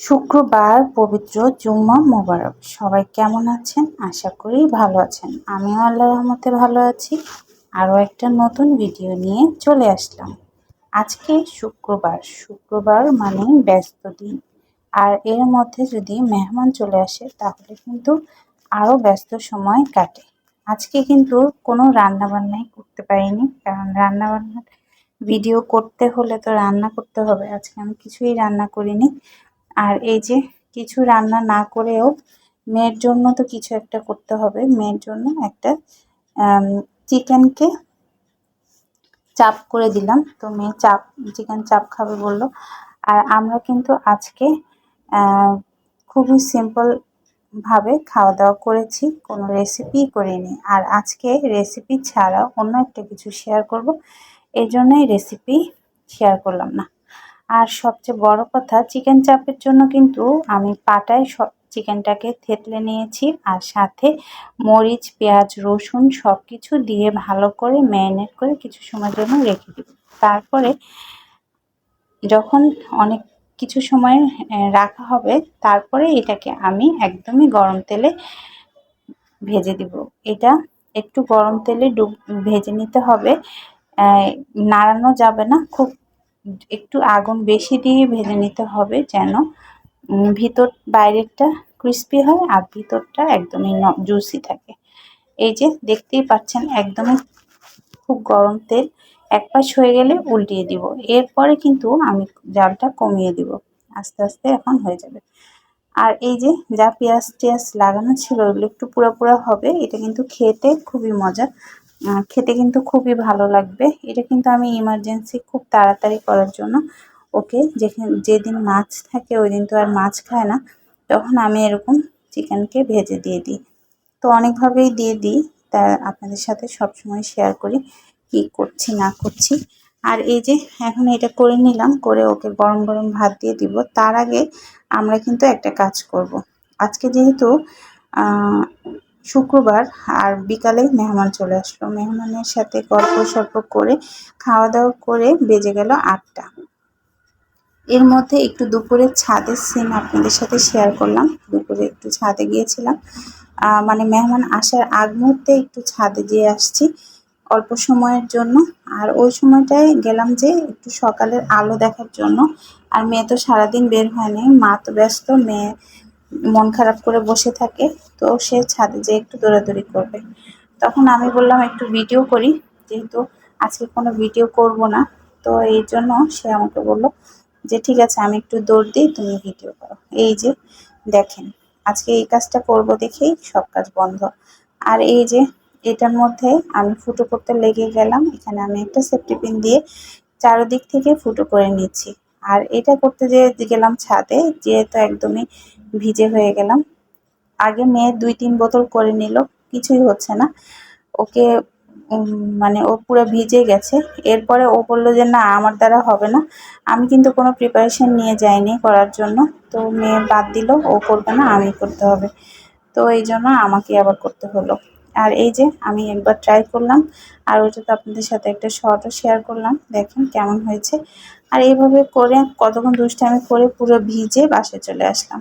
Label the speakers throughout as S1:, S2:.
S1: শুক্রবার পবিত্র জুম্মা মোবারক। সবাই কেমন আছেন? আশা করি ভালো আছেন। আমিও আল্লাহ রহমতে ভালো আছি। আরও একটা নতুন ভিডিও নিয়ে চলে আসলাম। আজকে শুক্রবার। শুক্রবার মানে ব্যস্ত দিন। আর এর মধ্যে যদি মেহমান চলে আসে, তাহলে কিন্তু আরও ব্যস্ত সময় কাটে। আজকে কিন্তু কোনো রান্নাবান্নাই করতে পারিনি, কারণ রান্নাবান্নার ভিডিও করতে হলে তো রান্না করতে হবে। আজকে আমি কিছুই রান্না করিনি। আর এই যে কিছু রান্না না করেও মেয়ের জন্য তো কিছু একটা করতে হবে। মেয়ের জন্য একটা চিকেনকে চাপ করে দিলাম। তো মেয়ে চাপ, চিকেন চাপ খাবে বলল। আর আমরা কিন্তু আজকে খুবই সিম্পল ভাবে খাওয়া দাওয়া করেছি, কোনো রেসিপি করিনি। আর আজকে রেসিপি ছাড়া অন্য একটা কিছু শেয়ার করব। এই জন্যই রেসিপি শেয়ার করলাম না। আর সবচেয়ে বড় কথা চিকেন চাপের জন্য কিন্তু আমি পাটায় সব চিকেনটাকে থেতলে নিয়েছি আর সাথে মরিচ, পেঁয়াজ, রসুন সব কিছু দিয়ে ভালো করে ম্যারিনেট করে কিছু সময়ের জন্য রেখে দিব। তারপরে যখন অনেক কিছু সময় রাখা হবে, তারপরে এটাকে আমি একদমই গরম তেলে ভেজে দিব। এটা একটু গরম তেলে ডুব, ভেজে নিতে হবে। নাড়ানো যাবে না, খুব একটু আগুন বেশি দিয়ে ভেজে নিতে হবে যেন ভিতর বাইরেরটা ক্রিস্পি হয় আর ভিতরটা একদমই জুসি থাকে। এই যে দেখতেই পাচ্ছেন একদমই খুব গরম তেল, এক পাশ হয়ে গেলে উল্টিয়ে দিব। এরপরে কিন্তু আমি জালটা কমিয়ে দিব। আস্তে আস্তে এখন হয়ে যাবে। আর এই যে যা পেঁয়াজ টেয়াজ লাগানো ছিল ওগুলো একটু পুরো পুরো হবে, এটা কিন্তু খেতে খুবই মজা। খেতে কিন্তু খুবই ভালো লাগবে। এটা কিন্তু আমি ইমার্জেন্সি খুব তাড়াতাড়ি করার জন্য। ওকে, যেখানে, যেদিন মাছ থাকে ওই দিন তো আর মাছ খায় না। তখন আমি এরকম চিকেনকে ভেজে দিয়ে দিই। তো অনেকভাবেই দিয়ে দিই, তা আপনাদের সাথে সবসময় শেয়ার করি কি করছি, না করছি। আর এই যে, এখন এটা করে নিলাম, করে ওকে গরম গরম ভাত দিয়ে দিব। তার আগে আমরা কিন্তু একটা কাজ করব। আজকে যেহেতু শুক্রবার আর বিকালে মেহমান চলে আসলো। মেহমানের সাথে গল্প সল্প করে খাওয়া দাওয়া করে বেজে গেল আটটা। এর মধ্যে একটু দুপুরের ছাদের সিন আপনাদের সাথে শেয়ার করলাম। দুপুরে একটু ছাদে গিয়েছিলাম। মানে মেহমান আসার আগ মুহূর্তে একটু ছাদে যেয়ে আসছি অল্প সময়ের জন্য। আর ওই সময়টায় গেলাম যে একটু সকালের আলো দেখার জন্য। আর মেয়ে তো সারাদিন বের হয়নি। মা তো ব্যস্ত, মেয়ে মন খারাপ করে বসে থাকে, তো সে ছাদে যেয়ে একটু দৌড়াদৌড়ি করবে। তখন আমি বললাম, একটু ভিডিও করি, যেহেতু আজকে কোনো ভিডিও করব না। তো এই জন্য সে আমাকে বলল যে, ঠিক আছে, আমি একটু দৌড় দিই, তুমি ভিডিও করো। এই যে, দেখেন, আজকে এই কাজটা করব দেখেই সব কাজ বন্ধ। আর এই যে, এটার মধ্যে আমি ফুটো করতে লেগে গেলাম। এখানে আমি একটা সেফটি পিন দিয়ে চারোদিক থেকে ফুটো করে নিচ্ছি। আর এটা করতে যে গেলাম ছাদে, যেহেতু একদমই ভিজে হয়ে গেলাম। আগে মেয়ে দুই তিন বোতল করে নিল, কিছুই হচ্ছে না। ওকে মানে ও পুরো ভিজে গেছে। এরপরে ও বলল যে, না, আমার দ্বারা হবে না। আমি কিন্তু কোনো প্রিপারেশন নিয়ে যাইনি করার জন্য। তো মেয়ে বাদ দিল, ও করবে না, আমি করতে হবে। তো এই জন্য আমাকে আবার করতে হলো। আর এই যে আমি একবার ট্রাই করলাম, আর ওইটা তো আপনাদের সাথে একটা শর্টও শেয়ার করলাম। দেখেন কেমন হয়েছে। আর এইভাবে করে কতক্ষণ দুষ্টামি করে পুরো ভিজে বাসে চলে আসলাম।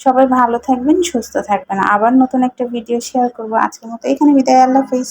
S1: সবাই ভালো থাকবেন, সুস্থ থাকবেন। আবার নতুন একটা ভিডিও শেয়ার করব। আজকের মতো এখানে বিদায়, আল্লাহ হাফিজ।